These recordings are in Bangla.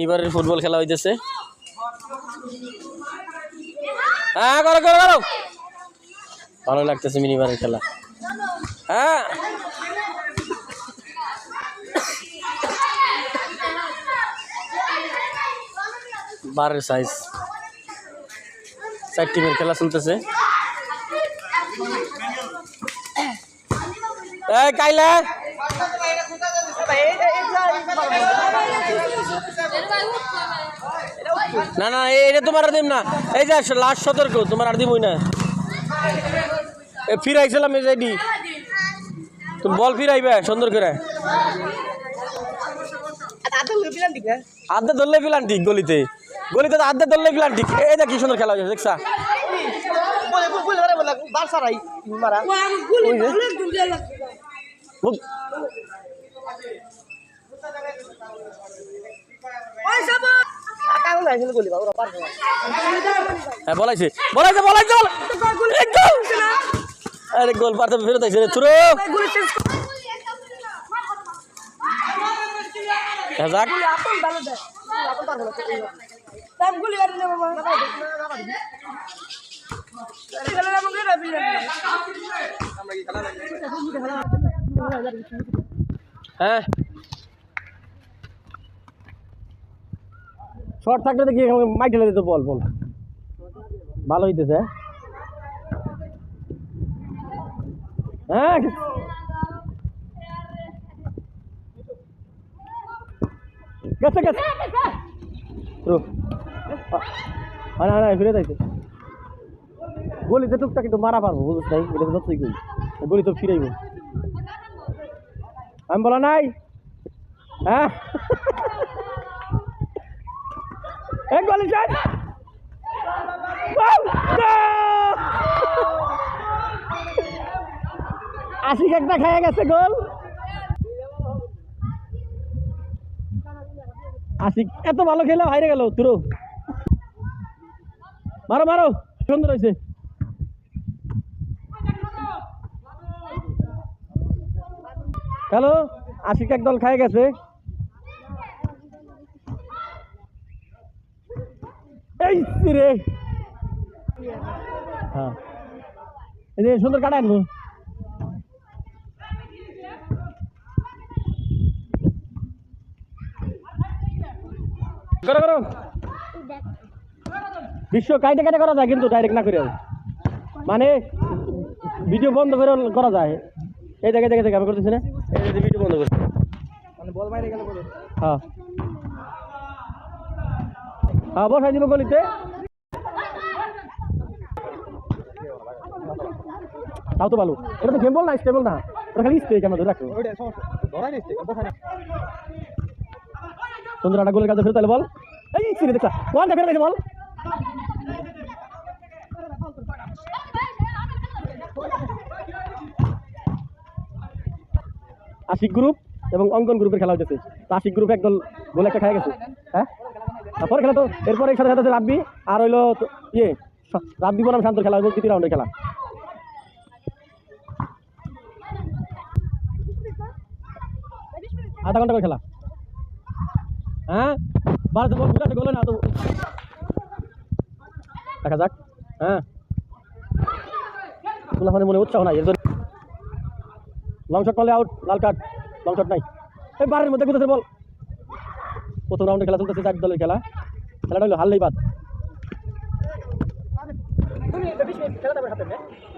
নিবারের ফুটবল খেলা হইতেছে। হ্যাঁ করো করো করো। ভালো লাগতেছে মিনিবারের খেলা। হ্যাঁ। বারের সাইজ চার টিমের খেলা চলতেছে। কাইলা। না না এটা তোমার আর দিম না। এই যে লাস্ট সতর্ক তোমার আর দিবই না। এ ফিরাইছিলাম এই যে তুমি বল ফিরাইবে সুন্দর করে। আধা ধরলে ঠিক গলিতে। গলিতে তো আধা ধরলে ঠিক এই দেখ কি সুন্দর খেলা হয়েছে দেখছা। হ্যাঁ বলাইছে। বলাইছে বলাইছে বল- এই গোল! আরে গোল পারতে ফেরত আইছে রে থুরো হ্যাঁ, যাক। হ্যাঁ। শর্ট থাকলে দেখি মাইক ঢেলে দিত বল বল। ভালো হইতেছে। হ্যাঁ। গেছে গেছে। গলিতে টুকটাক একটু মারা পারব নাই? এটা তো যতই করি গলি তো ফিরাইব। আমি বলা নাই? হ্যাঁ? গলি! Goal! আশিক একটা খাইয়া গেছে, গোল। আশিক, এত ভালো খেলে, হাইরে গেল, তুরো। মারো মারো। সুন্দর হয়েছে। হ্যালো, আশিক একদল খাই গেছে। এই রে। হ্যাঁ। এই যে সুন্দর কাটা আনব। করো করো। বিশ্ব কাইটে কাইটে করা যায় কিন্তু ডাইরেক্ট না করে মানে ভিডিও বন্ধ করে করা যায়। এই দেখে দেখে দেখে, আমি করতেছি না। এই যে ভিডিও বন্ধ করছি। মানে বল বাইরে গেলে বলে। হ্যাঁ। হ্যাঁ বসাই দিব গলিতে। তাও তো ভালো এটা তো গেম বল না স্টেবল না। খালি স্টে কেন ধরে রাখো সুন্দর একটা গোলের কাছে ফেরত তাহলে বল। এই চিনে দেখা কোনটা ফেরত গেছে বল। আশিক গ্রুপ এবং অঙ্কন গ্রুপের খেলা হচ্ছে আশিক গ্রুপ একদল গোল একটা খেয়ে গেছে। হ্যাঁ? তারপরে খেলা তো এরপরে সাথে সাথে রাব্বি আর হইল তো ইয়ে রাব্বি বনাম শান্ত খেলা হইব তৃতীয় রাউন্ডের খেলা। আধা ঘণ্টা করে খেলা। হ্যাঁ? ভারত বল ঘুরাতে গোলে না, তো দেখা যাক। হ্যাঁ? মনে উৎসাহ নাই, এর জন্য লং শট করলে আউট লাল কার্ড লং শট নাই। এই বারের মধ্যে কোথায় বল। প্রথম রাউন্ডে খেলা চলতেছে, চার দলের খেলা। খেলাটা হলো হারলেই বাদ।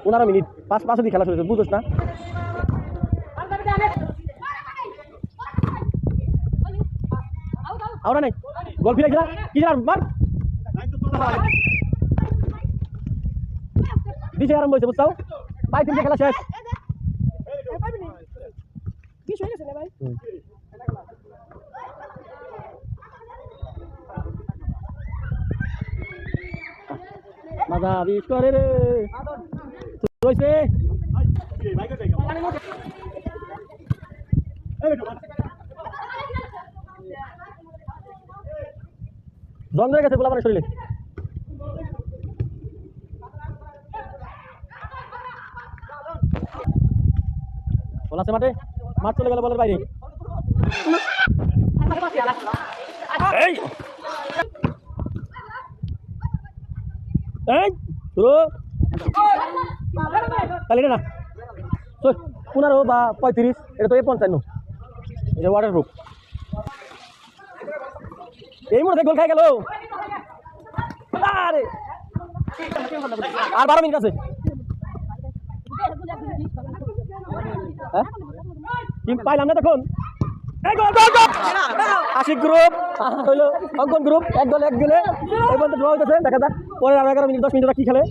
পনেরো মিনিট, পাঁচ পাঁচ অব্দি খেলা চলেছে বুঝোস না। আওরা নাই। বল ফিরে খেলা, কি জানার মার। দিছে আরম্ভ হয়েছে, বুঝছাও? তিনটে খেলা শেষ। হুম। দাদা বিশ করে রে রয়েছে জং ধরে গেছে বলা মানে শরীরে বল আছে মাঠে মাঠ চলে গেল বলের বাইরে। এই! এই তো পনেরো বা পঁয়ত্রিশ, এটা তো এই পঞ্চান্ন। এটা ওয়াটার প্রুফ এই মুহূর্তে গোল খাই গেল। আরে! আর বারো মিনিট আছে। হ্যাঁ? টিম পাইলাম না তখন! আশিক গ্রুপ হইল অঙ্কন গ্রুপ এক দল এক গেলে। এই পর্যন্ত ড্র হইতেছে দেখা যাক পরে আর এগারো মিনিট দশ মিনিট কি খেলে।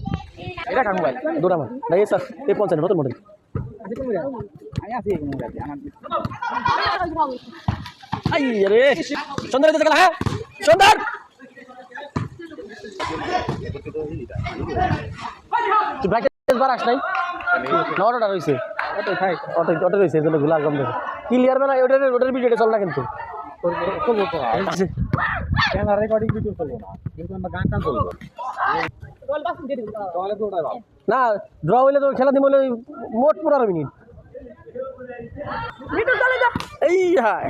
এটা কার মোবাইল দুটা আমার না এই স্যার এই পঞ্চান্ন নতুন মডেল রে সুন্দর হ্যাঁ? সুন্দর তুই ব্রাইটনেস বাড়াস নাই না অটোটা রয়েছে অটো অটো রয়েছে এই জন্যগুলা কম দেখে। ক্লিয়ার বেলা ওটার ওটার ভিডিওটা চল না কিন্তু। না? ড্র হইলে তো খেলা ওই মোট পনেরো মিনিট। এই হায়।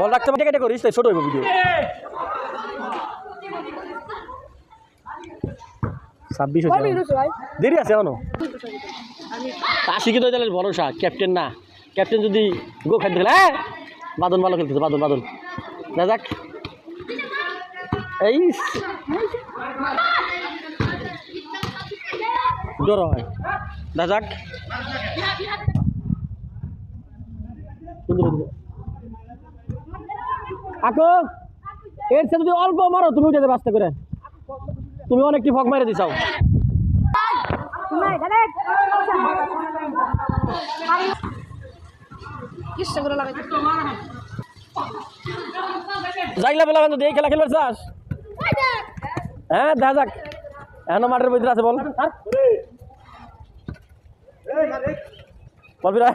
বল রাখতে কেটে করিস তাই ছোট হইব ভিডিও ছাব্বিশ দেরি আছে এখনও? আশিকে তো তাহলে ভরসা ক্যাপ্টেন না। ক্যাপ্টেন যদি গো খেলতে গেলে হ্যাঁ? বাদন ভালো খেলতেছে, বাদন বাদন। না এই জ্বর হয়। না যাক। আকো, এর সাথে যদি অল্প মারো, তুমি উঠে যাবে আস্তে করে। তুমি অনেকটি ফক মেরে দিছাও। যাইলা বলা কিন্তু এই খেলা খেলবার চাস? হ্যাঁ দেখা যাক। এখনও মাঠের ভিতরে আছে বল। বল বিরা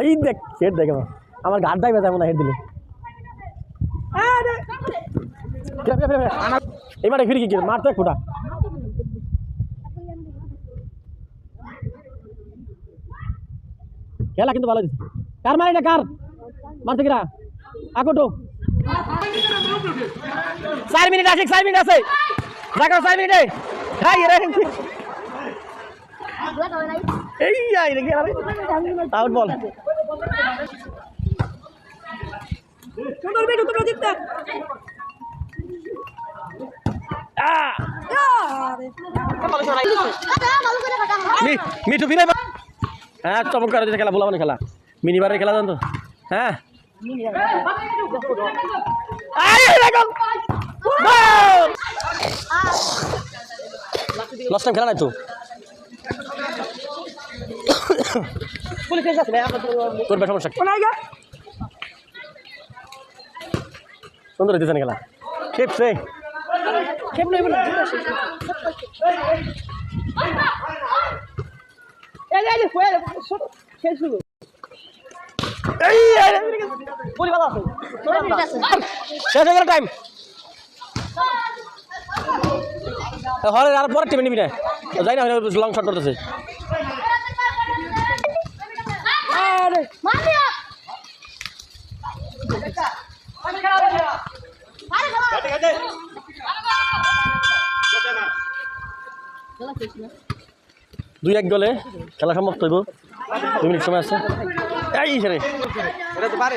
এই দেখ হেড দেখ আমার আমার গাড়টাই ব্যথা হেড দিলে। ফিরে, ফিরে, কি মারতে ফোটা। খেলা কিন্তু ভালো দিচ্ছে কার মারি না কার? মারছে কিরা? আকটো চার মিনিট আছে চার মিনিট আছে। দেখো চার মিনিটে হাই রে এই আই রে আউট বল মিঠু ফিরে হ্যাঁ চমৎকার খেলা বলা মানে খেলা। মিনিবারের খেলা জানো তো হ্যাঁ! লস্ট টাইম খেলা নাই তো? তোর বে সমস্যা? সুন্দর হইতেছে না খেলা। খেপছে। এই, শেষ হয়ে গেল টাইম হরে আর পরের টিমে নিবি না যাই না লং শট করতেছে দুই এক গলে খেলা সমাপ্ত হইব। দুই মিনিট সময় আছে। এই এটা তো পারে